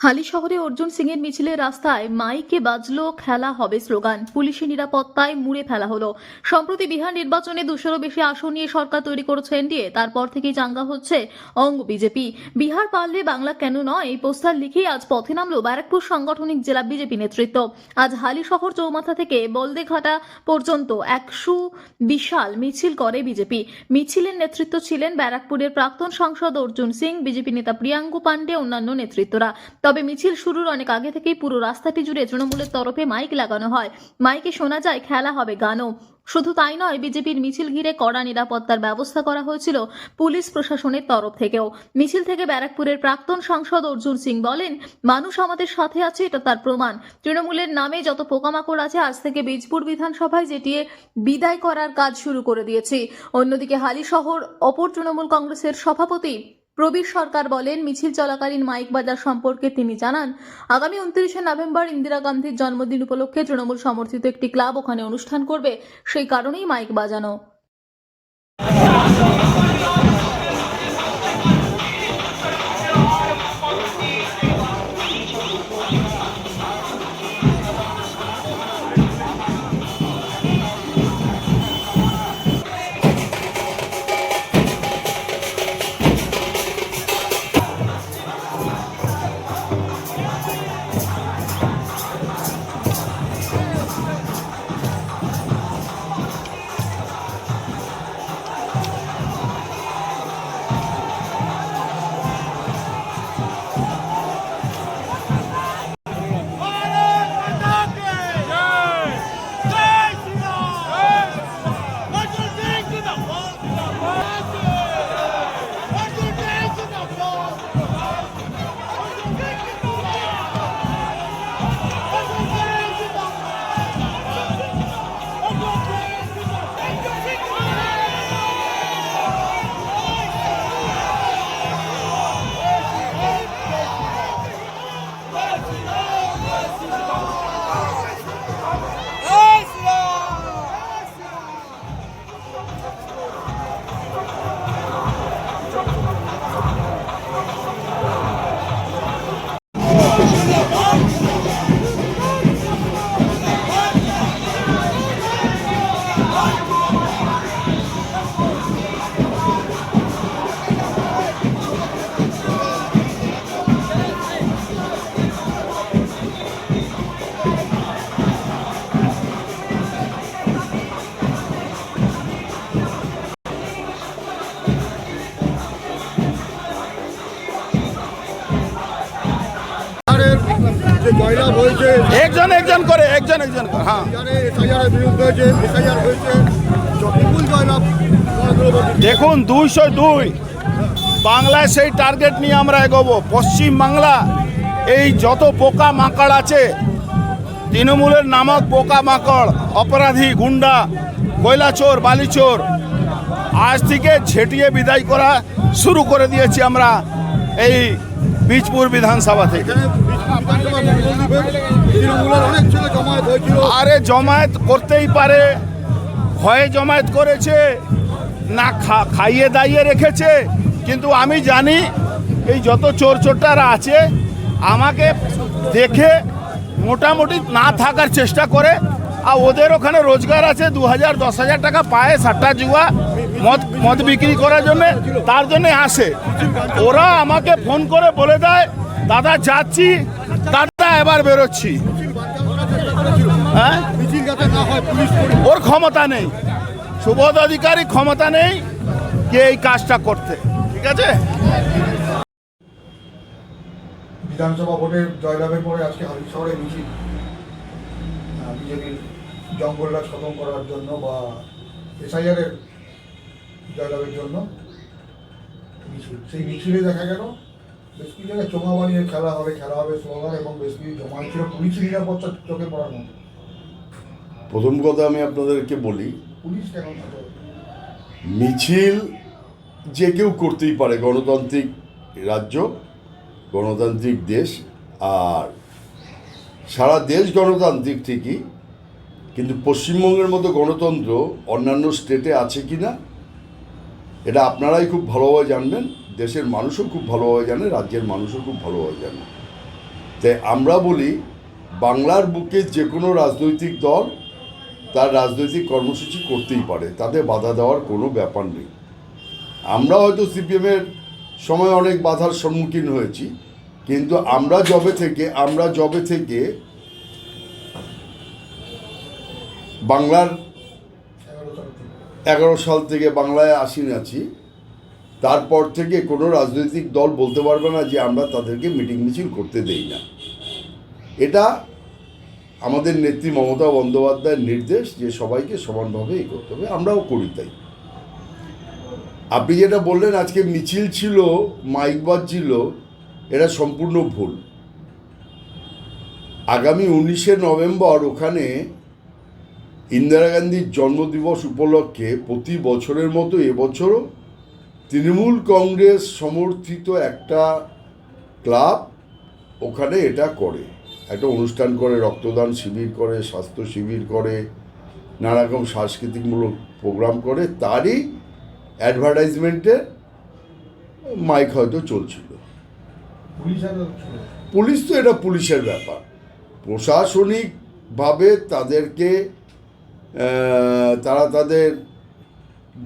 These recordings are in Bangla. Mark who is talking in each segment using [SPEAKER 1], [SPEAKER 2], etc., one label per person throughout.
[SPEAKER 1] হালি শহরে অর্জুন সিং এর মিছিলের রাস্তায় মাইকে বাজলো, খেলা হবে স্লোগান। পুলিশি নিরাপত্তায় মুড়ে ফেলা হলো। সম্প্রতি বিহার নির্বাচনে দুশোরও বেশি আসন নিয়ে সরকার তৈরি করেছে এনডিএ। তারপর থেকেই চাঙ্গা হচ্ছে অঙ্গ বিজেপি। বিহার পারলে বাংলা কেন নয়? এই পোস্টার লিখেই আজ পথে নামলো ব্যারাকপুর সাংগঠনিক জেলা বিজেপি নেতৃত্ব। আজ হালি শহর চৌমাথা থেকে বলদেঘাটা পর্যন্ত একশো বিশাল মিছিল করে বিজেপি। মিছিলের নেতৃত্ব ছিলেন ব্যারাকপুরের প্রাক্তন সাংসদ অর্জুন সিং, বিজেপি নেতা প্রিয়াঙ্কু পান্ডে অন্যান্য নেতৃত্বরা। তবে মিছিল শুরুর অনেক আগে থেকেই পুরো রাস্তাটি জুড়ে তৃণমূলের তরফে মাইক লাগানো হয়। মাইকে শোনা যায়, খেলা হবে গানও। শুধু তাই নয়, বিজেপির মিছিল ঘিরে কড়া নিরাপত্তার ব্যবস্থা করা হয়েছিল পুলিশ প্রশাসনের তরফ থেকেও। মিছিল থেকে ব্যারাকপুরের প্রাক্তন সাংসদ অর্জুন সিং বলেন, মানুষ আমাদের সাথে আছে, এটা তার প্রমাণ। তৃণমূলের নামে যত পোকামাকড় আছে, আজ থেকে বীজপুর বিধানসভায় যেটিয়ে বিদায় করার কাজ শুরু করে দিয়েছি। অন্যদিকে হালি শহর অপর তৃণমূল কংগ্রেসের সভাপতি প্রবীর সরকার বলেন, মিছিল চলাকালীন মাইক বাজার সম্পর্কে তিনি জানান, আগামী উনত্রিশে নভেম্বর ইন্দিরা গান্ধীর জন্মদিন উপলক্ষে তৃণমূল সমর্থিত একটি ক্লাব ওখানে অনুষ্ঠান করবে, সেই কারণেই মাইক বাজানো।
[SPEAKER 2] একজন একজন করে একজন একজন করে হ্যাঁ। দেখুন দুইশো দুই। বাংলায় সেই টার্গেট নিয়ে আমরা এগোবো। পশ্চিম বাংলা এই যত পোকা মাকড় আছে তৃণমূলের নামক পোকা মাকড় অপরাধী গুন্ডা কয়লাচোর বালিচোর আজ থেকে ছেটিয়ে বিদায় করা শুরু করে দিয়েছি আমরা এই বীজপুর বিধানসভা থেকে। আরে জমায়েত করতেই পারে। ভয়ে জমায়েত করেছে, না খাইয়ে দাইয়ে রেখেছে। কিন্তু আমি জানি এই যত চোর চোরটারা আছে, আমাকে দেখে মোটামুটি না থাকার চেষ্টা করে। আর ওদের ওখানে রোজগার আছে দু হাজার, দশ হাজার টাকা পায় সাতটা জুয়া, মদ মদ বিক্রি করার জন্য, তার জন্যে আসে। ওরা আমাকে ফোন করে বলে দেয় দাদা যাচ্ছি, দাদা এবার বেরোচ্ছি। হ্যাঁ? ওর ক্ষমতা নেই। সুবোধ অধিকারী ক্ষমতা নেই কে এই কাজটা করতে। ঠিক আছে?
[SPEAKER 3] বিধানসভা ভোটের জয়লাভের পরে আজকে হালি শহরে মিছিল। বিজেপির জঙ্গলরাজ খতম করার জন্য বা এসআইআরের জয়লাভের জন্য মিছিল। সেই মিছিলে দেখা গেল। বেশ কিছু জায়গায় চোঙা বানিয়ে খেলা হবে খেলা হবে স্লোগান এবং বেশ কিছু জমা ছিল পুলিশ নিরাপত্তা চোখে পড়ার মতো।
[SPEAKER 4] প্রথম কথা আমি আপনাদেরকে বলি
[SPEAKER 3] পুলিশ কেন
[SPEAKER 4] মিছিল যে কেউ করতেই পারে গণতান্ত্রিক রাজ্য গণতান্ত্রিক দেশ আর সারা দেশ গণতান্ত্রিক ঠিকই কিন্তু পশ্চিমবঙ্গের মতো গণতন্ত্র অন্যান্য স্টেটে আছে কি না এটা আপনারাই খুব ভালোভাবে জানবেন। দেশের মানুষও খুব ভালোভাবে জানে, রাজ্যের মানুষও খুব ভালোভাবে জানে। তাই আমরা বলি, বাংলার বুকে যে কোনো রাজনৈতিক দল তার রাজনৈতিক কর্মসূচি করতেই পারে, তাতে বাধা দেওয়ার কোনো ব্যাপার নেই। আমরা হয়তো সিপিএমের সময় অনেক বাধার সম্মুখীন হয়েছি, কিন্তু আমরা জবে থেকে, আমরা জবে থেকে বাংলার
[SPEAKER 3] এগারো সাল থেকে
[SPEAKER 4] এগারো সাল থেকে বাংলায় আসীন আছি। তারপর থেকে কোনো রাজনৈতিক দল বলতে পারবে না যে আমরা তাদেরকে মিটিং মিছিল করতে দেই না। এটা আমাদের নেত্রী মমতা বন্দ্যোপাধ্যায়ের নির্দেশ যে সবাইকে সমানভাবে এই করতে হবে, আমরাও করি তাই। আপনি যেটা বললেন, আজকে মিছিল ছিল, মাইক বাজছিল, এটা সম্পূর্ণ ভুল। আগামী উনিশে নভেম্বর ওখানে ইন্দিরা গান্ধীর জন্মদিবস উপলক্ষে প্রতি বছরের মতো এবছরও তৃণমূল কংগ্রেস সমর্থিত একটা ক্লাব ওখানে এটা করে। একটা অনুষ্ঠান করে রক্তদান শিবির করে স্বাস্থ্য শিবির করে নানা রকম সাংস্কৃতিকমূলক প্রোগ্রাম করে তারই অ্যাডভার্টাইজমেন্টে মাইক হয়তো চলছিল।
[SPEAKER 3] পুলিশ
[SPEAKER 4] তো এটা পুলিশের ব্যাপার। প্রশাসনিকভাবে তাদেরকে তারা তাদের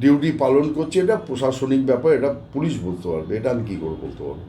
[SPEAKER 4] ডিউটি পালন করছে, এটা প্রশাসনিক ব্যাপার, এটা পুলিশ বলতে পারবে, এটা আমি কী করে বলতে পারব?